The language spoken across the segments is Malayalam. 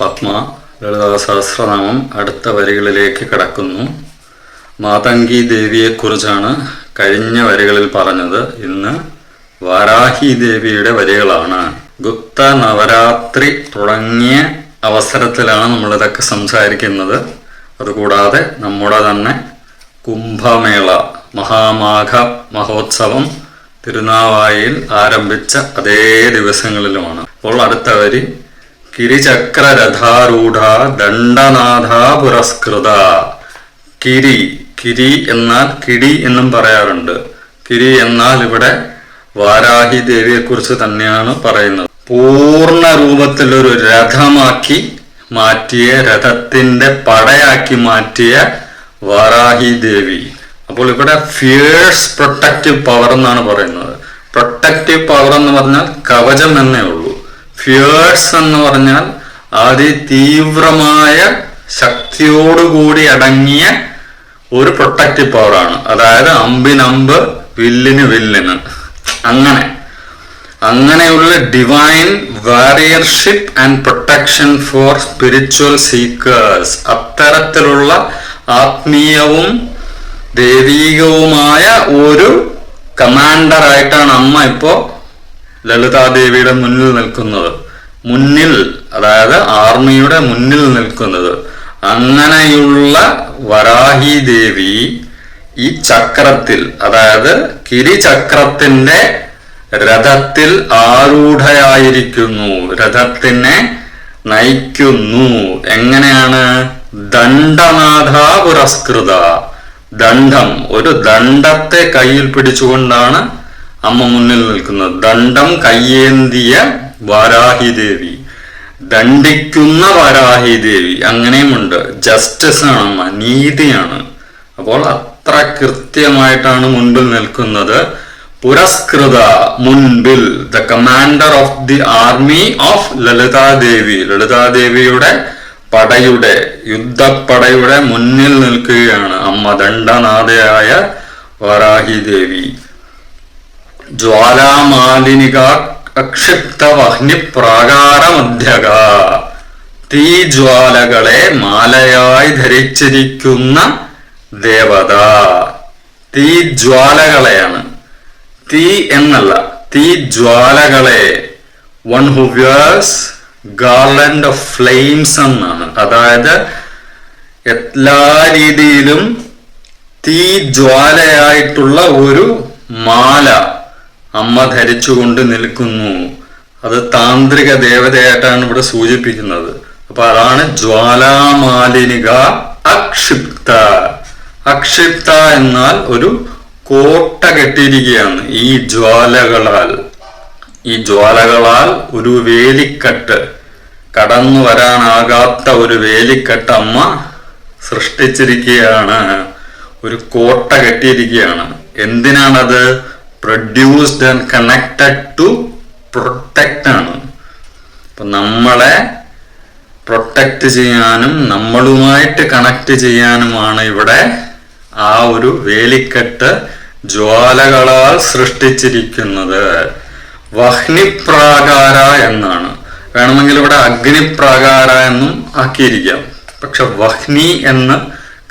പത്മ ലളിതാ സഹസ്രനാമം അടുത്ത വരികളിലേക്ക് കടക്കുന്നു. മാതങ്കി ദേവിയെക്കുറിച്ചാണ് കഴിഞ്ഞ വരികളിൽ പറഞ്ഞത്. ഇന്ന് വാരാഹി ദേവിയുടെ വരികളാണ്. ഗുപ്ത നവരാത്രി തുടങ്ങിയ അവസരത്തിലാണ് നമ്മളിതൊക്കെ സംസാരിക്കുന്നത്. അതുകൂടാതെ നമ്മുടെ തന്നെ കുംഭമേള മഹാമാഘ മഹോത്സവം തിരുനാവായിൽ ആരംഭിച്ച അതേ ദിവസങ്ങളിലുമാണ്. അപ്പോൾ അടുത്ത വരി കിരിചക്രരഥാരൂഢ ദണ്ഡനാഥ പുരസ്കൃത. കിരി കിരി എന്നാൽ കിടി എന്നും പറയാറുണ്ട്. കിരി എന്നാൽ ഇവിടെ വാരാഹി ദേവിയെക്കുറിച്ച് തന്നെയാണ് പറയുന്നത്. പൂർണ രൂപത്തിൽ ഒരു രഥമാക്കി മാറ്റിയ രഥത്തിന്റെ പടയാക്കി മാറ്റിയ വാരാഹി ദേവി. അപ്പോൾ ഇവിടെ ഫിയേഴ്സ് പ്രൊട്ടക്റ്റീവ് പവർ എന്നാണ് പറയുന്നത്. പ്രൊട്ടക്റ്റീവ് പവർ എന്ന് പറഞ്ഞാൽ കവചം എന്നേ ഉള്ളൂ. ഫിയേഴ്സ് എന്ന് പറഞ്ഞാൽ അതിതീവ്രമായ ശക്തിയോടുകൂടി അടങ്ങിയ ഒരു പ്രൊട്ടക്റ്റീവ് പവറാണ് അതായത് അമ്പിനമ്പ് വില്ലിന് വില്ലിന്. അങ്ങനെ. അങ്ങനെയുള്ള divine warriorship and protection for spiritual seekers അത്തരത്തിലുള്ള ആത്മീയവും ദൈവീകവുമായ ഒരു കമാൻഡറായിട്ടാണ് അമ്മ ഇപ്പോ ലളിതാദേവിയുടെ മുന്നിൽ നിൽക്കുന്നത്. മുന്നിൽ അതായത് ആർമിയുടെ മുന്നിൽ നിൽക്കുന്നത്. അങ്ങനെയുള്ള വരാഹി ദേവി ഈ ചക്രത്തിൽ അതായത് കിരിചക്രത്തിന്റെ രഥത്തിൽ ആരൂഢയായിരിക്കുന്നു. രഥത്തിനെ നയിക്കുന്നു. എങ്ങനെയാണ്? ദണ്ഡനാഥ പുരസ്കൃത. ദണ്ഡം. ഒരു ദണ്ഡത്തെ കയ്യിൽ പിടിച്ചുകൊണ്ടാണ് അമ്മ മുന്നിൽ നിൽക്കുന്നത് ദണ്ഡം കയ്യേന്തിയ വാരാഹി ദേവി. ദണ്ഡിക്കുന്ന വാരാഹി ദേവി. അങ്ങനെയുമുണ്ട്. ജസ്റ്റിസ് ആണ് അമ്മ നീതിയാണ്. അപ്പോൾ അത്ര കൃത്യമായിട്ടാണ് മുൻപിൽ നിൽക്കുന്നത്. പുരസ്കൃത മുൻപിൽ the commander of the army of Lalitadevi. ലളിതാദേവിയുടെ പടയുടെ യുദ്ധപ്പടയുടെ മുന്നിൽ നിൽക്കുകയാണ് അമ്മ ദണ്ഡനാഥയായ വരാഹി ദേവി. ജ്വാലാമാലിനിക അക്ഷിപ്ത വഹ്നി പ്രാകാരമധ്യക തീജ്വാലകളെ മാലയായി ധരിച്ചിരിക്കുന്ന ദേവത. തീജ്വാലകളെയാണ്. തീ എന്നല്ല തീജ്വാലകളെ. One who wears garland of flames എന്നാണ്. അതായത് എല്ലാ രീതിയിലും തീ ജ്വാലയായിട്ടുള്ള ഒരു മാല. അമ്മ ധരിച്ചുകൊണ്ട് നിൽക്കുന്നു. അത് താന്ത്രിക ദേവതയായിട്ടാണ് ഇവിടെ സൂചിപ്പിക്കുന്നത്. അപ്പൊ അതാണ് ജ്വാലാമാലിനിക അക്ഷിപ്ത. അക്ഷിപ്ത എന്നാൽ ഒരു കോട്ട കെട്ടിയിരിക്കുകയാണ് ഈ ജ്വാലകളാൽ. ഈ ജ്വാലകളാൽ ഒരു വേലിക്കെട്ട്. കടന്നു വരാനാകാത്ത ഒരു വേലിക്കെട്ട് അമ്മ സൃഷ്ടിച്ചിരിക്കുകയാണ്. ഒരു കോട്ട കെട്ടിയിരിക്കുകയാണ്. എന്തിനാണത്? Produced and connected to protect ആണ്. അപ്പൊ നമ്മളെ പ്രൊട്ടക്റ്റ് ചെയ്യാനും നമ്മളുമായിട്ട് കണക്ട് ചെയ്യാനുമാണ് ഇവിടെ ആ ഒരു വേലിക്കെട്ട് ജ്വാലകളാൽ സൃഷ്ടിച്ചിരിക്കുന്നത്. വഹ്നിപ്രാകാര എന്നാണ്. വേണമെങ്കിൽ ഇവിടെ അഗ്നിപ്രാകാര എന്നും ആക്കിയിരിക്കാം. പക്ഷെ വഹ്നി എന്ന്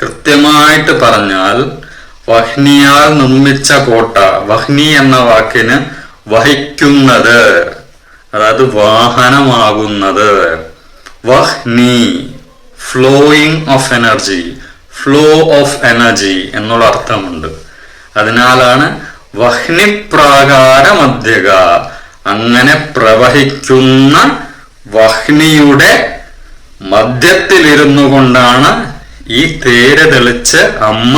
കൃത്യമായിട്ട് പറഞ്ഞാൽ വഹ്നിയാൽ നിർമ്മിച്ച കോട്ട. വഹ്നി എന്ന വാക്കിന് വഹിക്കുന്നത് അതായത് വാഹനമാകുന്നത്. വഹ്നി flowing of energy flow of energy എന്നുള്ള അർത്ഥമുണ്ട്. അതിനാലാണ് വഹ്നിപ്രാകാര മധ്യക അങ്ങനെ പ്രവഹിക്കുന്ന വഹ്നിയുടെ മധ്യത്തിലിരുന്നു കൊണ്ടാണ് ഈ തേര് തെളിച്ച് അമ്മ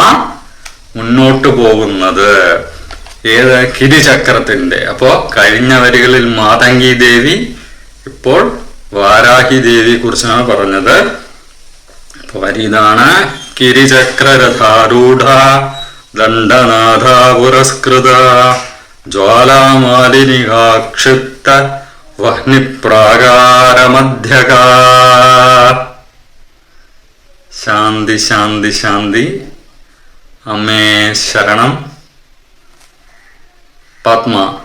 മുന്നോട്ട് പോകുന്നത്? ഏത് കിരിചക്രത്തിന്റെ? അപ്പോ കഴിഞ്ഞ വരികളിൽ മാതങ്കി ദേവി ഇപ്പോൾ വാരാഹി ദേവി കുറിച്ചാണ് പറഞ്ഞത്. അപ്പൊ വരി ഇതാണ്. കിരിചക്രരഥാരൂഢ ദണ്ഡനാഥ പുരസ്കൃത ജ്വാലാമാലിനികാക്ഷിപ്ത വഹ്നിപ്രാകാരമധ്യകാ. ശാന്തി ശാന്തി ശാന്തി. അമ്മേ ശരണം. പത്മ.